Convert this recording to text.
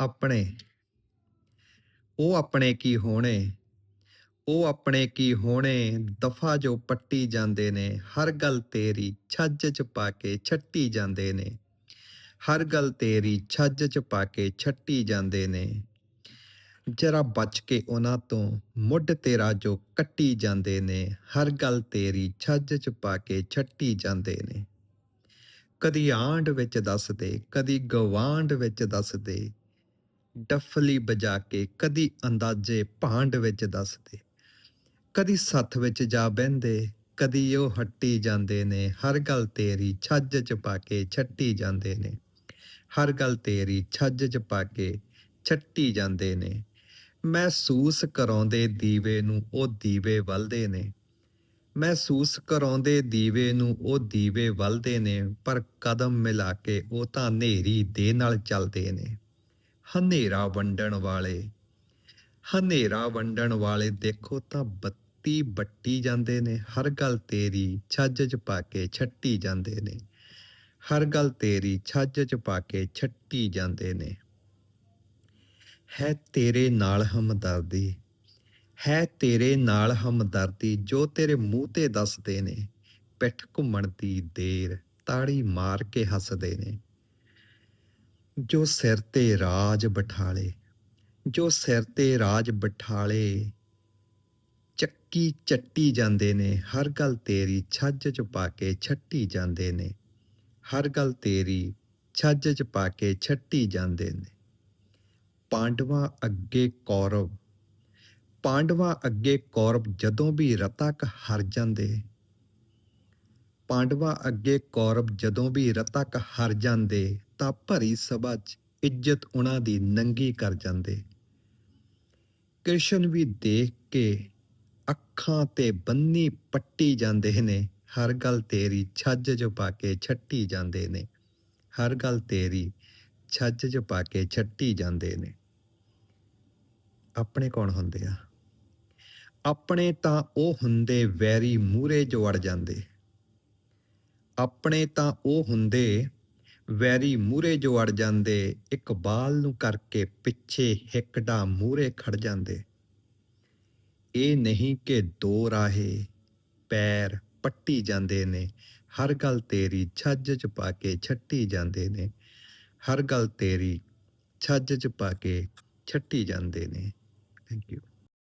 ਆਪਣੇ। ਉਹ ਆਪਣੇ ਕੀ ਹੋਣੇ? ਉਹ ਆਪਣੇ ਕੀ ਹੋਣੇ? ਦਫਾ ਜੋ ਪੱਟੀ ਜਾਂਦੇ ਨੇ, ਹਰ ਗੱਲ ਤੇਰੀ ਛੱਜ ਚ ਪਾ ਕੇ ਛੱਟੀ ਜਾਂਦੇ ਨੇ। ਹਰ ਗੱਲ ਤੇਰੀ ਛੱਜ ਚ ਪਾ ਕੇ ਛੱਟੀ ਜਾਂਦੇ ਨੇ। ਜਰਾ ਬਚ ਕੇ ਉਹਨਾਂ ਤੋਂ ਮੁੱਢ ਤੇਰਾ ਜੋ ਕੱਟੀ ਜਾਂਦੇ ਨੇ, ਹਰ ਗੱਲ ਤੇਰੀ ਛੱਜ ਚ ਪਾ ਕੇ ਛੱਟੀ ਜਾਂਦੇ ਨੇ। ਕਦੀ ਆਂਡ ਵਿੱਚ ਦੱਸਦੇ ਕਦੀ ਗਵਾਂਡ ਵਿੱਚ ਦੱਸਦੇ ਡਫਲੀ ਵਜਾ ਕੇ ਕਦੀ ਅੰਦਾਜ਼ੇ ਭਾਂਡ ਵਿੱਚ ਦੱਸਦੇ, ਕਦੀ ਸੱਥ ਵਿੱਚ ਜਾ ਬਹਿੰਦੇ, ਕਦੀ ਉਹ ਹੱਟੀ ਜਾਂਦੇ ਨੇ, ਹਰ ਗੱਲ ਤੇਰੀ ਛੱਜ ਚ ਪਾ ਕੇ ਛੱਟੀ ਜਾਂਦੇ ਨੇ, ਹਰ ਗੱਲ ਤੇਰੀ ਛੱਜ ਚ ਪਾ ਕੇ ਛੱਟੀ ਜਾਂਦੇ ਨੇ, ਮਹਿਸੂਸ ਕਰਾਉਂਦੇ ਦੀਵੇ ਨੂੰ ਉਹ ਦੀਵੇ ਵੱਲਦੇ ਨੇ, ਮਹਿਸੂਸ ਕਰਾਉਂਦੇ ਦੀਵੇ ਨੂੰ ਉਹ ਦੀਵੇ ਵੱਲਦੇ ਨੇ, ਪਰ ਕਦਮ ਮਿਲਾ ਕੇ ਉਹ ਤਾਂ ਹਨੇਰੀ ਦੇ ਨਾਲ ਚੱਲਦੇ ਨੇ। ਹਨੇਰਾ ਵੰਡਣ ਵਾਲੇ। ਹਨੇਰਾ ਵੰਡਣ ਵਾਲੇ ਦੇਖੋ ਤਾਂ ਬੱਤੀ ਬੱਟੀ ਜਾਂਦੇ ਨੇ, ਹਰ ਗੱਲ ਤੇਰੀ ਛੱਜ ਚ ਪਾ ਕੇ ਛੱਟੀ ਜਾਂਦੇ ਨੇ। ਹਰ ਗੱਲ ਤੇਰੀ ਛੱਜ ਚ ਪਾ ਕੇ ਛੱਟੀ ਜਾਂਦੇ ਨੇ। ਹੈ ਤੇਰੇ ਨਾਲ ਹਮਦਰਦੀ, ਹੈ ਤੇਰੇ ਨਾਲ ਹਮਦਰਦੀ, ਜੋ ਤੇਰੇ ਮੂੰਹ ਤੇ ਦੱਸਦੇ ਨੇ। ਪਿੱਠ ਘੁੰਮਣ ਦੀ ਦੇਰ ਤਾੜੀ ਮਾਰ ਕੇ ਹੱਸਦੇ ਨੇ। ਜੋ ਸਿਰ ਤੇ ਰਾਜ ਬਿਠਾਲੇ, ਜੋ ਸਿਰ ਤੇ ਰਾਜ ਬਿਠਾਲੇ, ਚੱਕੀ ਚੱਟੀ ਜਾਂਦੇ ਨੇ, ਹਰ ਗੱਲ ਤੇਰੀ ਛੱਜ ਚ ਪਾ ਕੇ ਛੱਟੀ ਜਾਂਦੇ ਨੇ, ਹਰ ਗੱਲ ਤੇਰੀ ਛੱਜ ਚ ਪਾ ਕੇ ਛੱਟੀ ਜਾਂਦੇ ਨੇ। ਪਾਂਡਵਾਂ ਅੱਗੇ ਕੌਰਵ, ਪਾਂਡਵਾਂ ਅੱਗੇ ਕੌਰਵ ਜਦੋਂ ਵੀ ਰਤਕ ਹਰ ਜਾਂਦੇ ਪਾਂਡਵਾਂ ਅੱਗੇ ਕੌਰਵ ਜਦੋਂ ਵੀ ਰਤਕ ਹਰ ਜਾਂਦੇ ਤਾਂ ਭਰੀ ਸਭਾ 'ਚ ਇੱਜ਼ਤ ਉਹਨਾਂ ਦੀ ਨੰਗੀ ਕਰ ਜਾਂਦੇ। ਕ੍ਰਿਸ਼ਨ ਵੀ ਦੇਖ ਕੇ ਅੱਖਾਂ ਤੇ ਬੰਨੀ ਪੱਟੀ ਜਾਂਦੇ ਨੇ, ਹਰ ਗੱਲ ਤੇਰੀ ਛੱਜ 'ਚ ਪਾ ਕੇ ਛੱਟੀ ਜਾਂਦੇ ਨੇ। ਹਰ ਗੱਲ ਤੇਰੀ ਛੱਜ 'ਚ ਪਾ ਕੇ ਛੱਟੀ ਜਾਂਦੇ ਨੇ। ਆਪਣੇ ਕੌਣ ਹੁੰਦੇ ਆ? ਆਪਣੇ ਤਾਂ ਉਹ ਹੁੰਦੇ ਵੈਰੀ ਮੂਰੇ ਜੋ ਅੜ ਜਾਂਦੇ। ਆਪਣੇ ਤਾਂ ਉਹ ਹੁੰਦੇ ਵੈਰੀ ਮੂਰੇ ਜੋ ਅੜ ਜਾਂਦੇ ਇਕਬਾਲ ਨੂੰ ਕਰਕੇ ਪਿੱਛੇ ਹਿੱਕੜਾ ਮੂਰੇ ਖੜ ਜਾਂਦੇ। ਇਹ ਨਹੀਂ ਕਿ ਦੋ ਰਾਹੇ ਪੈਰ ਪੱਟੀ ਜਾਂਦੇ ਨੇ, ਹਰ ਗੱਲ ਤੇਰੀ ਛੱਜ ਚ ਪਾ ਕੇ ਛੱਟੀ ਜਾਂਦੇ ਨੇ, ਹਰ ਗੱਲ ਤੇਰੀ ਛੱਜ ਚ ਪਾ ਕੇ ਛੱਟੀ ਜਾਂਦੇ ਨੇ। Thank you